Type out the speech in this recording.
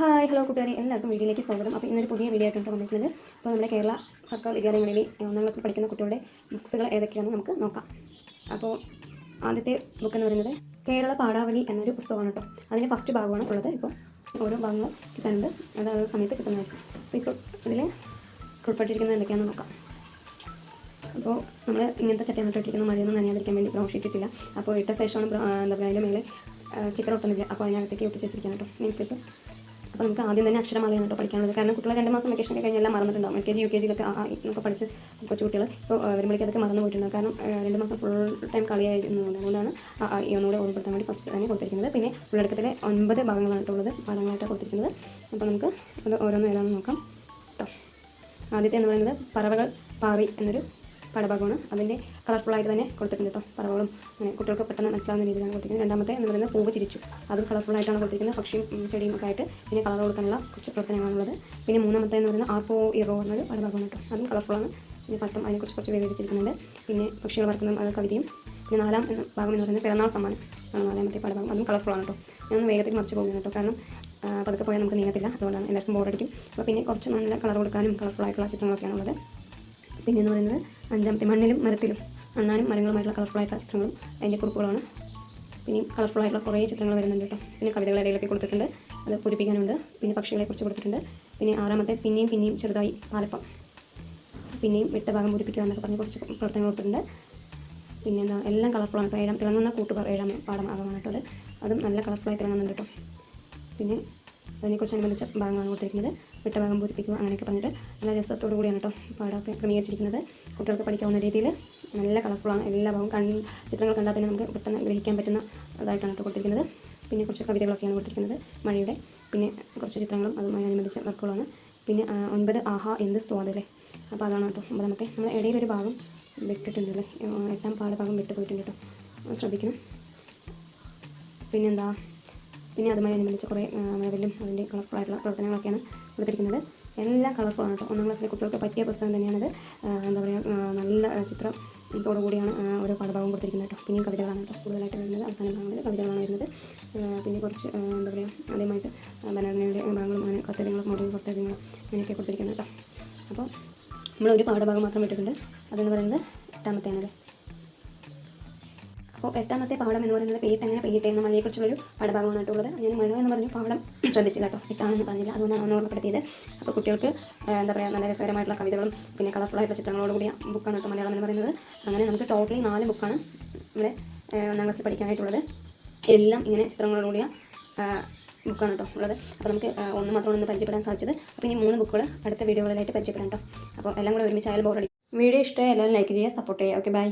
Hi hello കൂട്ടുകാരെ. എല്ലാവർക്കും വീഡിയോയിലേക്ക് സ്വാഗതം. അപ്പോൾ ഇന്നൊരു പുതിയ വീഡിയോ ആയിട്ടാണ് വന്നിട്ടുണ്ട് അപ്പോൾ നമ്മുടെ കേരള സർക്കാർ വിദ്യാലയങ്ങളിൽ ഒന്നാം ക്ലാസ്സിൽ പഠിക്കുന്ന കുട്ടികളുടെ ബുക്സുകൾ ഏതൊക്കെയാണെന്ന് നമുക്ക് നോക്കാം. അപ്പോൾ ആദ്യത്തെ ബുക്ക് എന്ന് പറയുന്നത് കേരള പാഠാവലി എന്നൊരു പുസ്തകമാണ് കേട്ടോ. അതിന്റെ ഫസ്റ്റ് ഭാഗമാണ് ഉള്ളത്. ഇപ്പോൾ ഓരോ ഭാഗങ്ങൾ കിട്ടാനുണ്ട്. അത് ആ സമയത്ത് കിട്ടുന്നതായിരിക്കും. അപ്പോൾ ഇപ്പോൾ ഇതിൽ ഉൾപ്പെട്ടിരിക്കുന്നത് എന്തൊക്കെയാണെന്ന് നോക്കാം. അപ്പോൾ നമ്മൾ ഇങ്ങനത്തെ ചട്ടയാണ് ഇട്ടിരിക്കുന്ന മഴയൊന്നും നനയാതിരിക്കാൻ വേണ്ടി ബ്രൗൺ ഷീറ്റ് ഇട്ടില്ല. അപ്പോൾ ഇട്ട ശേഷമാണ് എന്താ പറയുക അതിന്റെ മേലെ സ്റ്റിക്കർ ഒട്ടുന്നില്ല. അപ്പോൾ അതിനകത്തേക്ക് ഒട്ടിച്ച് വെച്ചിരിക്കണം കേട്ടോ. മീൻസ് സ്ലിപ്പ് അപ്പോൾ നമുക്ക് ആദ്യം തന്നെ അക്ഷരമാലയാണ് കേട്ടോ പഠിക്കാനുള്ളത്. കാരണം കുട്ടികൾ രണ്ട് മാസം വെക്കേഷൻ ഒക്കെ കഴിഞ്ഞാൽ മറന്നിട്ടുണ്ടാവും. L K G U K ജിയിലൊക്കെ ഒക്കെ പഠിച്ച് കൊച്ചു കുട്ടികൾ ഇപ്പോൾ വരുമ്പോഴേക്കും അതൊക്കെ മറന്നു പോയിട്ടുണ്ടാവും. കാരണം രണ്ട് മാസം ഫുൾ ടൈം കളിയായിരുന്നു. അതുകൊണ്ടാണ് ഒന്നുകൂടെ ഓർമ്മപ്പെടുത്താൻ വേണ്ടി ഫസ്റ്റ് തന്നെ കൊടുത്തിരിക്കുന്നത്. പിന്നെ ഉള്ളടക്കത്തിലെ ഒൻപത് ഭാഗങ്ങളായിട്ടുള്ളത് പാഠങ്ങളായിട്ട് കൊടുത്തിരിക്കുന്നത്. അപ്പോൾ നമുക്ക് അത് ഓരോന്നും ഏതാണെന്ന് നോക്കാം. കേട്ടോ ആദ്യത്തെ എന്ന് പറയുന്നത് പറവകൾ പാറി എന്നൊരു പാഠഭാഗമാണ്. അതിന്റെ കളർഫുള്ളായിട്ട് തന്നെ കൊടുത്തിട്ടുണ്ട് കേട്ടോ പറവകളും അങ്ങനെ കുട്ടികൾക്ക് പെട്ടെന്ന് മനസ്സിലാവുന്ന രീതിയിലാണ് കൊടുത്തിരിക്കുന്നത്. രണ്ടാമത്തെ എന്ന് പറയുന്നത് പൂവ് ചിരിച്ചു. അതും കളർഫുള്ളായിട്ടാണ് കൊടുത്തിരിക്കുന്നത്. പക്ഷിയും ചെടിയും ഒക്കെ ആയിട്ട് പിന്നെ കളർ കൊടുക്കാനുള്ള കുറച്ച് പ്രവർത്തനങ്ങളാണുള്ളത്. പിന്നെ മൂന്നാമത്തെ എന്ന് പറയുന്നത് ആർപ്പോ ഇറോ എന്നൊരു പാഠഭാഗമാണ് കേട്ടോ അതും കളർഫുള്ളാണ് പിന്നെ പട്ടം അതിനെക്കുറിച്ച് കുറച്ച് വിവരിച്ചിരിക്കുന്നുണ്ട്. പിന്നെ പക്ഷികൾ വർക്കുന്ന കവിതയും. പിന്നെ നാലാം എന്ന ഭാഗം എന്ന് പറയുന്നത് പിറന്നാൾ സമ്മാനം ആണ് നാലാമത്തെ പാഠഭാഗം. അതും കളർഫുള്ളാണ് കേട്ടോ ഞാൻ വേഗത്തിൽ മറിച്ച് പോകുന്നു കേട്ടോ കാരണം അപ്പോൾ പതുക്കെ പോയാൽ നമുക്ക് നീങ്ങത്തില്ല. അതുകൊണ്ടാണ്. എല്ലാവർക്കും ബോറടിക്കും അപ്പോൾ പിന്നെ കുറച്ച് നല്ല കളർ കൊടുക്കാനും കളർഫുൾ ആയിട്ടുള്ള ചിത്രങ്ങളൊക്കെയാണ് ഉള്ളത് പിന്നെ എന്ന് പറയുന്നത് അഞ്ചാമത്തെ മണ്ണിലും മരത്തിലും അണ്ണാനും മരങ്ങളുമായിട്ടുള്ള കളർഫുൾ ആയിട്ടുള്ള ചിത്രങ്ങളും അതിന്റെ കുറിപ്പുകളാണ്. പിന്നെയും കളർഫുൾ ആയിട്ടുള്ള കുറേ ചിത്രങ്ങൾ വരുന്നുണ്ട് കേട്ടോ. പിന്നെ കവിതകളുടെ ഇടയിലൊക്കെ കൊടുത്തിട്ടുണ്ട്. അത് പൂരിപ്പിക്കാനുണ്ട്. പിന്നെ പക്ഷികളെ കുറിച്ച് കൊടുത്തിട്ടുണ്ട്. പിന്നെ ആറാമത്തെ പിന്നെയും പിന്നെയും ചെറുതായി പാലപ്പം. പിന്നെയും വിട്ട ഭാഗം പൂരിപ്പിക്കുക എന്നൊക്കെ പറഞ്ഞ് കുറച്ച് പ്രവർത്തനങ്ങൾ കൊടുത്തിട്ടുണ്ട്. പിന്നെ എന്താ എല്ലാം കളർഫുള്ളാണ്. ഇപ്പോൾ ഏഴാം തിളങ്ങുന്ന കൂട്ടുകാർ ഏഴാം പാഠം ആകാനായിട്ടുള്ളത് അത്. അതും നല്ല കളർഫുള്ളായി തിളങ്ങുന്നുണ്ട് കേട്ടോ. പിന്നെ അതിനെക്കുറിച്ച് അനുബന്ധിച്ച ഭാഗങ്ങളാണ് കൊടുത്തിരിക്കുന്നത്. വിട്ട ഭാഗം പൂരിപ്പിക്കുക അങ്ങനെയൊക്കെ പറഞ്ഞിട്ട് നല്ല രസത്തോടു കൂടിയാണ് കേട്ടോ പാടൊക്കെ ക്രമീകരിച്ചിരിക്കുന്നത്. കുട്ടികൾക്ക് പഠിക്കാവുന്ന രീതിയിൽ നല്ല കളർഫുള്ളാണ് എല്ലാ ഭാഗവും കണ്ണിൽ ചിത്രങ്ങൾ കണ്ടാൽ തന്നെ നമുക്ക് പെട്ടെന്ന് ഗ്രഹിക്കാൻ പറ്റുന്ന അതായിട്ടാണ് കേട്ടോ കൊടുത്തിരിക്കുന്നത്. പിന്നെ കുറച്ച് കവിതകളൊക്കെയാണ് കൊടുത്തിരിക്കുന്നത്. മഴയുടെ പിന്നെ കുറച്ച് ചിത്രങ്ങളും അതുമായി അനുബന്ധിച്ച വർക്കുകളാണ്. പിന്നെ ഒൻപത് ആഹാ എന്ത് സ്വാദല്ലേ? അപ്പോൾ അതാണ് കേട്ടോ ഒമ്പതാമത്തെ. നമ്മൾ ഇടയിലൊരു ഭാഗം വിട്ടിട്ടുണ്ടല്ലേ എട്ടാം പാഠഭാഗം വിട്ടു പോയിട്ടുണ്ട് കേട്ടോ. ശ്രദ്ധിക്കണം. പിന്നെന്താ? പിന്നെ അതുമായി അനുബന്ധിച്ച് കുറേ മഴവില്ലും അതിന്റെ കളർഫുള്ളായിട്ടുള്ള പ്രവർത്തനങ്ങളൊക്കെയാണ് കൊടുത്തിരിക്കുന്നത്. എല്ലാം കളർഫുള്ളാണ് കേട്ടോ. ഒന്നാം ക്ലാസ്സിലെ കുട്ടികൾക്ക് പറ്റിയ പുസ്തകം തന്നെയാണത്. എന്താ പറയുക നല്ല ചിത്രം ചിത്രത്തോടു കൂടിയാണ് ഓരോ പാഠഭാഗം കൊടുത്തിരിക്കുന്നത് കേട്ടോ. പിന്നെയും കവിതകളാണ് കേട്ടോ കൂടുതലായിട്ട് വരുന്നത്. അവസാന ഭാഗങ്ങളിൽ കവിതകളാണ് വരുന്നത്. പിന്നെ കുറച്ച് എന്താ പറയുക ആദ്യമായിട്ട് ബനാനയുടെ ഭാഗങ്ങളും അങ്ങനെ കത്തരങ്ങളും മോഡലും കത്തലങ്ങളും അങ്ങനെയൊക്കെ കൊടുത്തിരിക്കുന്നത് കേട്ടോ. അപ്പോൾ നമ്മൾ ഒരു പാഠഭാഗം മാത്രം വിട്ടിട്ടുണ്ട് അതെന്ന് പറയുന്നത് എട്ടാമത്തെയാണല്ലേ? അപ്പോൾ എട്ടാമത്തെ പാഠം എന്ന് പറയുന്നത് പെയ്യിട്ട് എങ്ങനെ പെയ്യട്ടെ എന്ന മഴയെക്കുറിച്ചുള്ളൊരു പാഠഭാഗമാണ് കേട്ടോ ഉള്ളത് ഞാൻ മഴ എന്ന് പറഞ്ഞു പാഠം ശ്രദ്ധിച്ചു കേട്ടോ. എട്ടാണെന്ന് പറഞ്ഞില്ല. അതുകൊണ്ടാണ് ഒന്ന് ഓർമ്മപ്പെടുത്തിയത്. അപ്പോൾ കുട്ടികൾക്ക് എന്താ പറയുക നല്ല രസകരമായിട്ടുള്ള കവിതകളും പിന്നെ കളർഫുൾ ആയിട്ടുള്ള ചിത്രങ്ങളോട് കൂടിയ ബുക്കാണ് കേട്ടോ മലയാളം എന്ന് പറയുന്നത്. അങ്ങനെ നമുക്ക് ടോട്ടലി നാല് ബുക്കാണ് ആ, ഒന്നാം ക്ലാസ്സിൽ പഠിക്കാനായിട്ടുള്ളത്. എല്ലാം ഇങ്ങനെ ചിത്രങ്ങളോട് കൂടിയ ബുക്കാണ് കേട്ടോ ഉള്ളത്. അപ്പോൾ നമുക്ക് ഒന്ന് മാത്രമാണ് ഒന്ന് പരിചയപ്പെടാൻ സാധിച്ചത്. അപ്പോൾ ഇനി മൂന്ന് ബുക്കുകൾ അടുത്ത വീഡിയോകളിലായിട്ട് പരിചയപ്പെടാം കേട്ടോ. അപ്പോൾ എല്ലാം കൂടെ ഒരുമിച്ച് ആയാലും ബോറടി വീഡിയോ ഇഷ്ടമായി എല്ലാവരും ലൈക്ക് ചെയ്യുക സപ്പോർട്ട് ചെയ്യുക. Okay bye